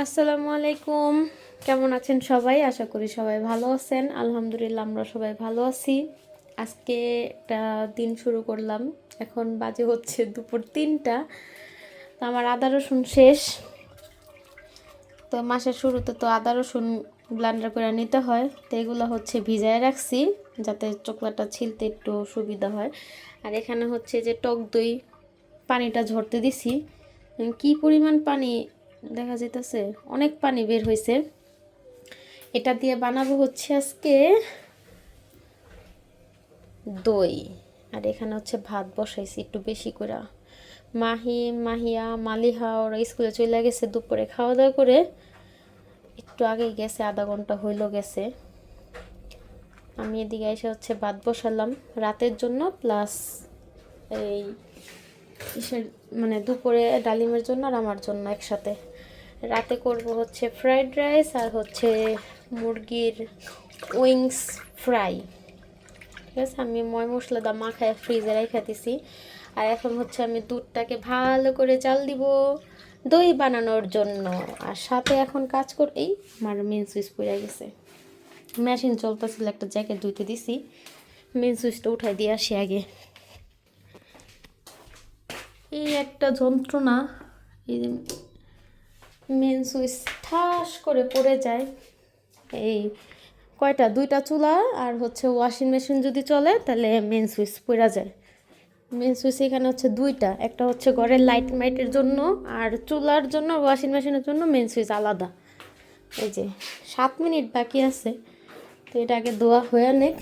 আসসালামু আলাইকুম। কেমন আছেন সবাই? আশা করি সবাই ভালো আছেন। আলহামদুলিল্লাহ আমরা সবাই ভালো আছি। আজকে একটা দিন শুরু করলাম। এখন বাজে হচ্ছে দুপুর তিনটা। তো আমার আদা রসুন শেষ। তো মাসের শুরুতে তো আদা রসুন ব্লান্ডার করে নিতে হয়। তো এগুলো হচ্ছে ভিজায় রাখছি যাতে চকলাটা ছিলতে একটু সুবিধা হয়। আর এখানে হচ্ছে যে টক দই পানিটা ঝরতে দিছি। কি পরিমাণ পানি দেখা যাইতেছে, অনেক পানি বের হয়েছে এটা দিয়ে বানাবো হচ্ছে আজকে দই। আর এখানে হচ্ছে ভাত বসাইছি একটু বেশি করে মাহি, মাহিয়া, মালিহা, ওরা স্কুলে চলে গেছে দুপুরে খাওয়া দাওয়া করে। একটু আগে গেছে, আধা ঘণ্টা হইল গেছে। আমি এদিকে এসে হচ্ছে ভাত বসালাম রাতের জন্য, প্লাস এই মানে দুপুরে ডালিমের জন্য আর আমার জন্য একসাথে। রাতে করব হচ্ছে ফ্রাইড রাইস আর হচ্ছে মুরগির উইংস ফ্রাই ঠিক আছে? আমি ময় মশলা দা মাখায় ফ্রিজে রেখে দিছি। আর এখন হচ্ছে আমি দুধটাকে ভালো করে চাল দিব দই বানানোর জন্য। আর সাথে এখন কাজ কর এই আমার মেন সুইচ পড়ে গেছে। মেশিন চলতেছিল, একটা জ্যাকেট ধুইতে দিছি। মেন সুইচটা উঠাই দিয়ে আসি আগে। এই একটা যন্ত্রণা, এই মেন সুইচ ঠাস করে পড়ে যায়। এই কয়টা? দুইটা চুলা আর হচ্ছে ওয়াশিং মেশিন যদি চলে, তাহলে মেন সুইচ পড়ে যায়। মেন সুইচ এখানে হচ্ছে দুইটা। একটা হচ্ছে ঘরের লাইট মাইটের জন্য আর চুলার জন্য, ওয়াশিং মেশিনের জন্য মেন সুইচ আলাদা। এই যে সাত মিনিট বাকি আছে, তো এটা আগে দোয়া হয়ে অনেক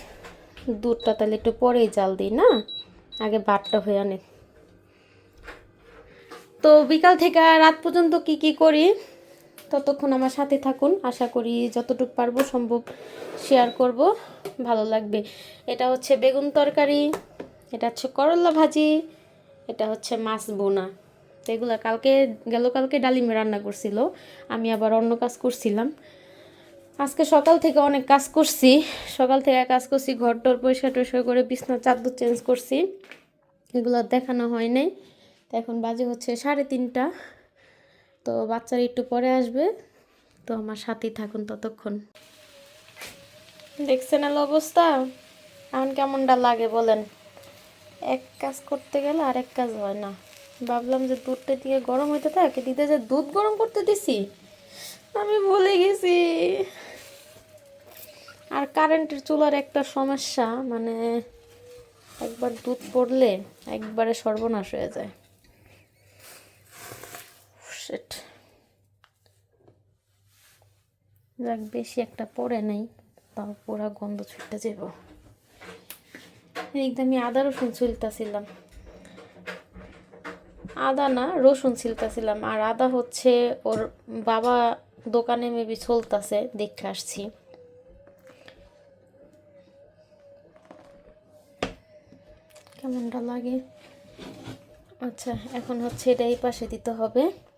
দুধটা তাহলে একটু পরেই জাল দিই, না? আগে ভাতটা হয়ে অনেক তো বিকাল থেকে রাত পর্যন্ত কি কি করি ততক্ষণ আমার সাথে থাকুন। আশা করি যতটুকু পারব সম্ভব শেয়ার করব। ভালো লাগবে। এটা হচ্ছে বেগুন তরকারি, এটা হচ্ছে করলা ভাজি, এটা হচ্ছে মাছ বোনা। এগুলো কালকে, গেল কালকে ডালিমে রান্না করছিল। আমি আবার অন্য কাজ করছিলাম। আজকে সকাল থেকে অনেক কাজ করছি। সকাল থেকে কাজ করছি ঘর টর পরিষ্কার টরিষ্কার করে বিছনা চাদর চেঞ্জ করছি। এগুলো দেখানো হয় নাই। তো এখন বাজে হচ্ছে সাড়ে তিনটা। তো বাচ্চারা একটু পরে আসবে। তো আমার সাথেই থাকুন ততক্ষণ। দেখছেন এলো অবস্থা? এখন কেমনটা লাগে বলেন? এক কাজ করতে গেলে আর এক কাজ হয় না। ভাবলাম যে দুধটা দিয়ে গরম হইতে থাকে দিতে যে দুধ গরম করতে দিছি, আমি ভুলে গেছি। আর কারেন্টের চুলার একটা সমস্যা মানে একবার দুধ পড়লে একবারে সর্বনাশ হয়ে যায়। Shit. যাক, বেশি একটা পড়ে নেই, তাও পুরা গন্ধ ছুটতে যাব একদম আমি আদা, রসুন ছিলতেছিলাম। আদা না, রসুন ছিলতাছিলাম। আর আদা হচ্ছে ওর বাবা দোকানে মেবি চলতেছে দেখে আসছি। কেমনটা লাগে? আচ্ছা এখন হচ্ছে এটা এই পাশে দিতে হবে।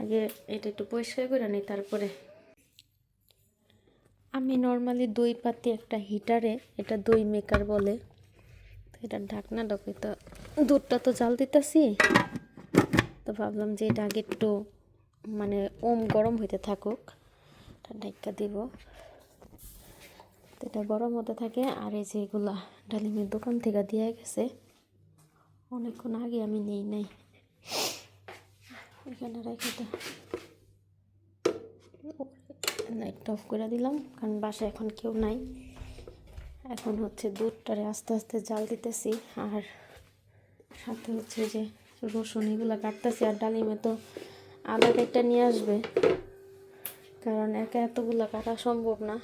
আগে এটা একটু পরিষ্কার করে নিই, তারপরে। আমি নর্মালি দই পাতি একটা হিটারে এটা দই মেকার বলে। তো এটা ঢাকনা ঢাকি তো দুধটা তো জাল দিতেছি। তো ভাবলাম যে এটা আগে একটু মানে ওম গরম হইতে থাকুক ঢাকা দিব। এটা গরম হতে থাকে, আর এই যে এগুলা ডালিমের দোকান থেকে দিয়ে গেছে। অনেকক্ষণ আগে আমি নেই নাই। এখানে রেখে তো লাইটটা অফ করে দিলাম, কারণ বাসায় এখন কেউ নাই। এখন হচ্ছে দুধটারে আস্তে আস্তে জাল দিতেছি, আর সাথে হচ্ছে যে রসুন এগুলো কাটতেছি, আর ডালিমে তো আদা কেটটা নিয়ে আসবে। কারণ একা এতগুলো কাটা সম্ভব না।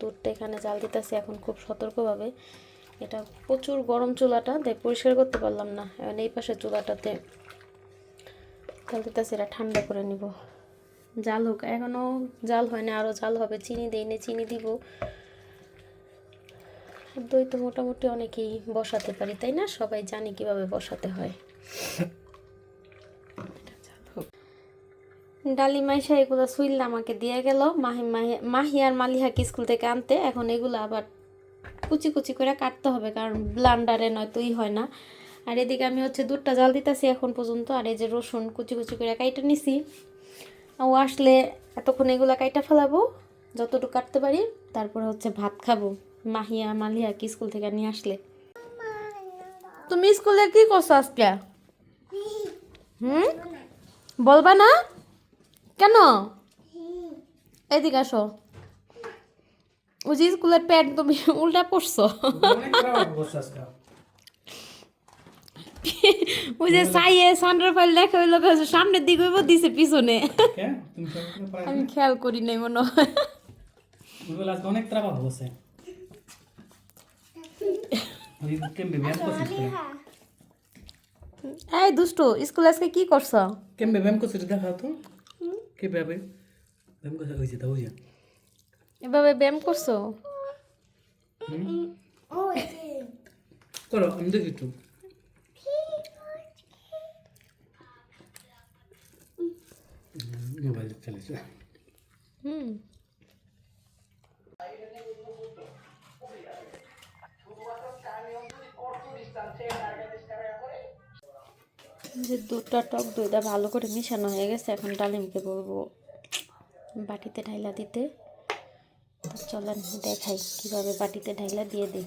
দুধটা এখানে জাল দিতেছি এখন খুব সতর্কভাবে। এটা প্রচুর গরম চুলাটা দেখ পরিষ্কার করতে পারলাম না। এখন এই পাশে চুলাটাতে জাল দিতেছি এটা ঠান্ডা করে নিব। জাল হোক এখনও জাল হয় না আরও জাল হবে। চিনি দিই না, চিনি দিব। দই তো মোটামুটি অনেকেই বসাতে পারি, তাই না? সবাই জানি কীভাবে বসাতে হয়। ডালি মাইশা এগুলো সুইল আমাকে দিয়ে গেল। মাহি মাহি মাহি আর মালিহাকে স্কুল থেকে আনতে। এখন এগুলো আবার কুচি কুচি করে কাটতে হবে, কারণ ব্লান্ডারে নয়তোই হয় না। আর এদিকে আমি হচ্ছে দুধটা জাল দিতেছি এখন পর্যন্ত, আর এই যে রসুন কুচি কুচি করে কাইটা নিছি। ও আসলে এতক্ষণ এগুলা কাইটা ফেলাবো, যতটুকু কাটতে পারি, তারপরে হচ্ছে ভাত খাব, মাহিয়া মালিয়া কি স্কুল থেকে নিয়ে আসলে। তুমি স্কুলে কি করছ আজকে? হুম? বলবা না? কেন? এদিকে আসো। ওই যে স্কুলের প্যান্ট তুমি উল্টা পড়ছো অনেক খারাপ অবস্থা আজকে ওই যে সাইয়ে সান্ডার ফাইল লেখা হইল সামনের দিকে হইব দিছে পিছনে। আমি খেয়াল করি নাই মনে হয়। অনেক? এই দুষ্টু স্কুলে আজকে কি করছ? কেমবে ব্যায়াম করছিস দেখা তো। কে ব্যায়াম? ব্যায়াম করছে ওই যে যে। এভাবে ব্যায়াম করছ? করো আমি দেখি একটু। চালিয়েছে হুম। যে দুধটা টক দইটা ভালো করে মিশানো হয়ে গেছে, এখন ডালিমকে বলব বাটিতে ঢাইলা দিতে। চলেন দেখাই কীভাবে বাটিতে ঢাইলা দিয়ে দিই।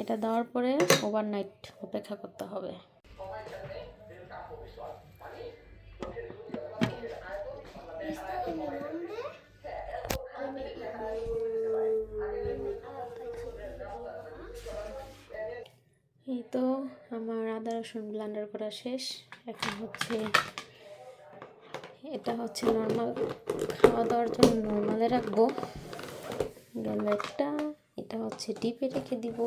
এটা দেওয়ার পরে ওভারনাইট অপেক্ষা করতে হবে। তো আমার আদা রসুন ব্লান্ডার করা শেষ। এখন হচ্ছে এটা হচ্ছে নর্মাল খাওয়া দাওয়ার জন্য নর্মালে রাখব। গেল একটা এটা হচ্ছে ডিপে রেখে দিব।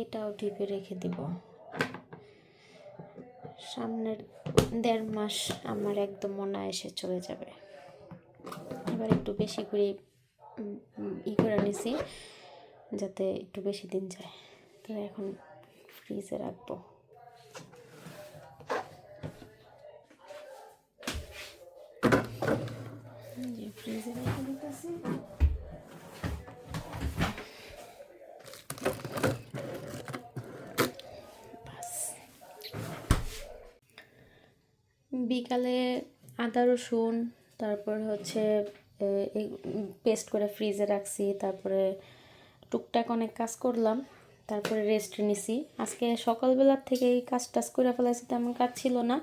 এটাও ডিপে রেখে দিব। সামনের দেড় মাস আমার একদম অনায়াসে চলে যাবে। এবার একটু বেশি করে ই করে নিছি, যাতে একটু বেশি দিন যায়। তো এখন ফ্রিজে রাখব। ফ্রিজে রেখে দিতেছি। বিকালে আদা, রসুন, তারপর হচ্ছে পেস্ট করে ফ্রিজে রাখছি, তারপরে টুকটাক অনেক কাজ করলাম। তারপরে রেস্ট নিছি। আজকে সকালবেলার থেকে এই কাজ টাজ করে ফেলাইছি, তেমন কাজ ছিল না।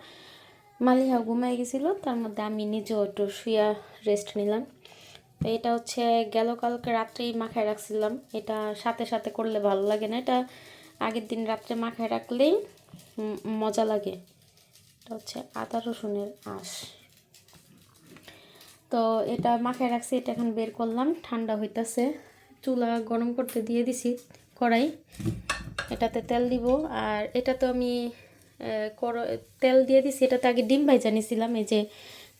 মালিহা ঘুমাই গেছিল, তার মধ্যে আমি নিজেও একটু শুয়া রেস্ট নিলাম। এটা হচ্ছে গেল কালকে রাত্রেই মাখায় রাখছিলাম। এটা সাথে সাথে করলে ভালো লাগে না। এটা আগের দিন রাত্রে মাখায় রাখলেই মজা লাগে। এটা হচ্ছে আদা রসুনের আঁশ। তো এটা মাখায় রাখছি, এটা এখন বের করলাম। ঠান্ডা হইতাছে। চুলা গরম করতে দিয়ে দিছি। কড়াই। এটাতে তেল দিব। আর এটা তো আমি তেল দিয়ে দিছি। এটাতে আগে ডিম ভাইজা নিছিলাম। এই যে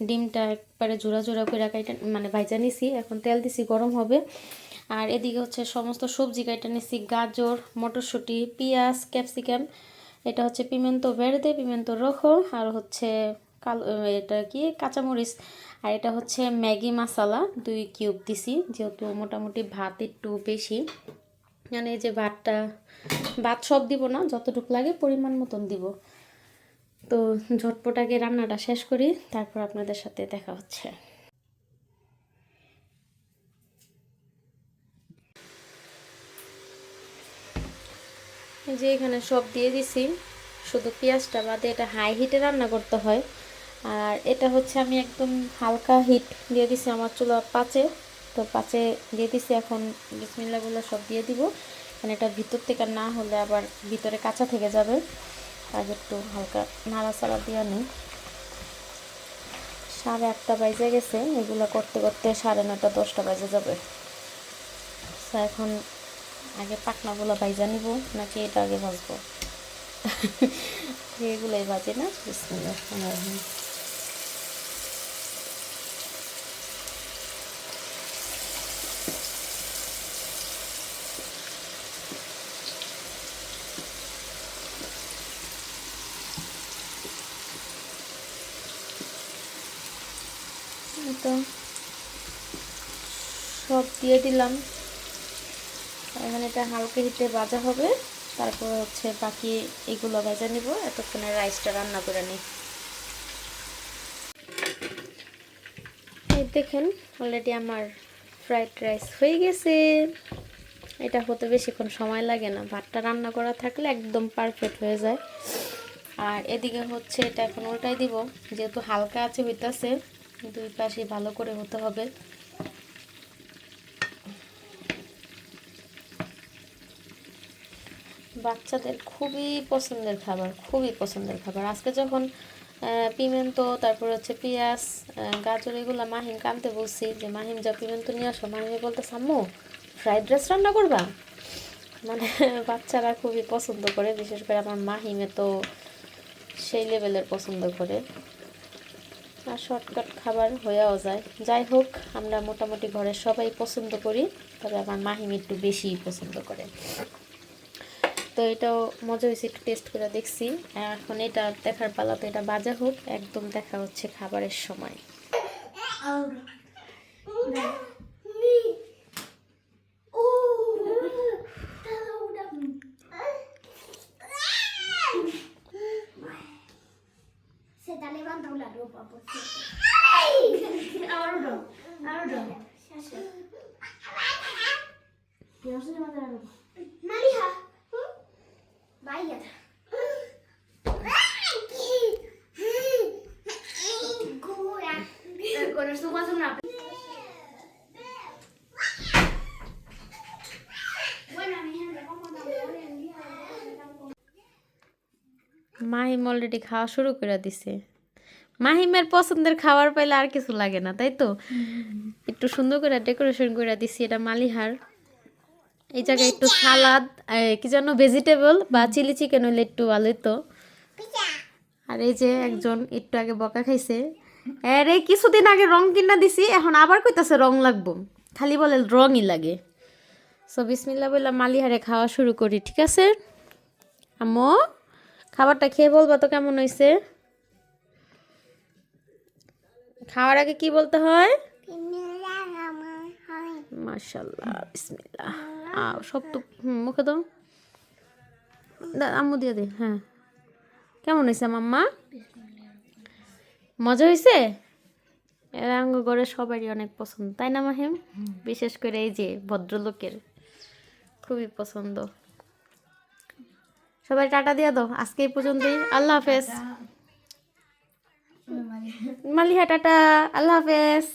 ডিমটা একবারে জোড়া জোড়া করে কাইটা মানে ভাইজা নিছি। এখন তেল দিছি, গরম হবে। আর এদিকে হচ্ছে সমস্ত সবজি কাইটা নিছি। গাজর, মটরশুঁটি, পেঁয়াজ, ক্যাপসিকাম। এটা হচ্ছে পিমেন্তো ভেরদে পিমেন্তো রোখো। আর হচ্ছে কালো এটা কি? কাঁচামরিচ। আর এটা হচ্ছে ম্যাগি মশলা দুই কিউব দিছি। যেহেতু মোটামুটি ভাত একটু বেশি। মানে এই যে ভাতটা, ভাত সব দিব না, যতটুকু লাগে পরিমাণ মতন দিব। তো ঝটপট আগে রান্নাটা শেষ করি, তারপর আপনাদের সাথে দেখা হচ্ছে। এই যে এখানে সব দিয়ে দিছি, শুধু পেঁয়াজটা বাদে এটা হাই হিটে রান্না করতে হয়। আর এটা হচ্ছে আমি একদম হালকা হিট দিয়ে দিছি আমার চুলা পাচে। তো পাচে দিয়ে দিছি এখন বিসমিল্লাগুলো সব দিয়ে দিব। মানে এটা ভিতর থেকে না হলে আবার ভিতরে কাঁচা থেকে যাবে। আগে একটু হালকা নাড়াচাড়া দিয়ে নিই। সাড়ে আটটা বাজে গেছে, এগুলো করতে করতে সাড়ে নটা দশটা বাজে যাবে। তো এখন আগে পাকনাগুলো বাইজা নিব, নাকি এটা আগে ভাজবো? এগুলোই বাজে না, বিসমিল্লাহ। তো সব দিয়ে দিলাম। এখন এটা হালকা হিটে ভাজা হবে। তারপর হচ্ছে বাকি এগুলো ভেজে নিব। এতক্ষণে রাইসটা রান্না করে নিই। দেখেন অলরেডি আমার ফ্রাইড রাইস হয়ে গেছে। এটা হতে বেশিক্ষণ সময় লাগে না। ভাতটা রান্না করা থাকলে একদম পারফেক্ট হয়ে যায়। আর এদিকে হচ্ছে এটা এখন উল্টাই দিব। যেহেতু হালকা আছে, হইতাছে। দুই পাশে ভালো করে হতে হবে। বাচ্চাদের খুবই পছন্দের খাবার, খুবই পছন্দের খাবার। আজকে যখন পিমেন্তো, তারপর হচ্ছে পেঁয়াজ গাজর, এগুলো মাহিম কানতে বলছি যে, মাহিম যা পিমেন্তো নিয়ে আসো। মাহিমে বলতে সাম্মু ফ্রাইড রাইস রান্না করবা? মানে বাচ্চারা খুবই পছন্দ করে, বিশেষ করে আমার মাহিমে তো সেই লেভেলের পছন্দ করে। আর শর্টকাট খাবার হয়েও যায়। যাই হোক, আমরা মোটামুটি ঘরের সবাই পছন্দ করি, তবে আমার মাহিম একটু বেশিই পছন্দ করে। তো এটাও মজা হয়েছে, একটু টেস্ট করে দেখছি। এখন এটা দেখার পালা তো এটা বাজা হোক, একদম দেখা হচ্ছে খাবারের সময়। Ha levantado la ropa, por cierto. Ahora no, ahora no. Que no se levanta la ropa. Marija. Vaya. Cura. Con esto vas a una... Mahim already খাওয়া শুরু করে দিছে মাহিমের পছন্দের খাবার পাইলে আর কিছু লাগে না তাই তো? একটু সুন্দর করে ডেকোরেশন করে দিছি এটা মালিহার। এই জায়গায় একটু সালাদ কি যেন ভেজিটেবল বা চিলি চিকেন হইলে একটু ভালো হতো আর এই যে একজন একটু আগে বকা খাইছে। আরে কিছুদিন আগে রং কিনা দিছি এখন আবার কইতাছে রং লাগবো। খালি বলে রঙই লাগে। সো বিসমিল্লা বললাম মালিহারে খাওয়া শুরু করি ঠিক আছে? আম্মু খাবারটা খেয়ে বলবা তো কেমন হয়েছে খাওয়ার আগে কি বলতে হয়? মাশাল্লাহ বিসমিল্লাহ। আও সব তো মুখে দা- আম্মু দিয়ে দে হ্যাঁ। কেমন হয়েছে মাম্মা? মজা হয়েছে? আঙ্গ ঘরে সবারই অনেক পছন্দ তাই না মাহিম? বিশেষ করে এই যে ভদ্রলোকের খুবই পছন্দ। সবাই টাটা দিয়ে দাও আজকে এই পর্যন্তই। আল্লাহ হাফেজ। মালিহা টাটা আল্লাহ হাফেজ।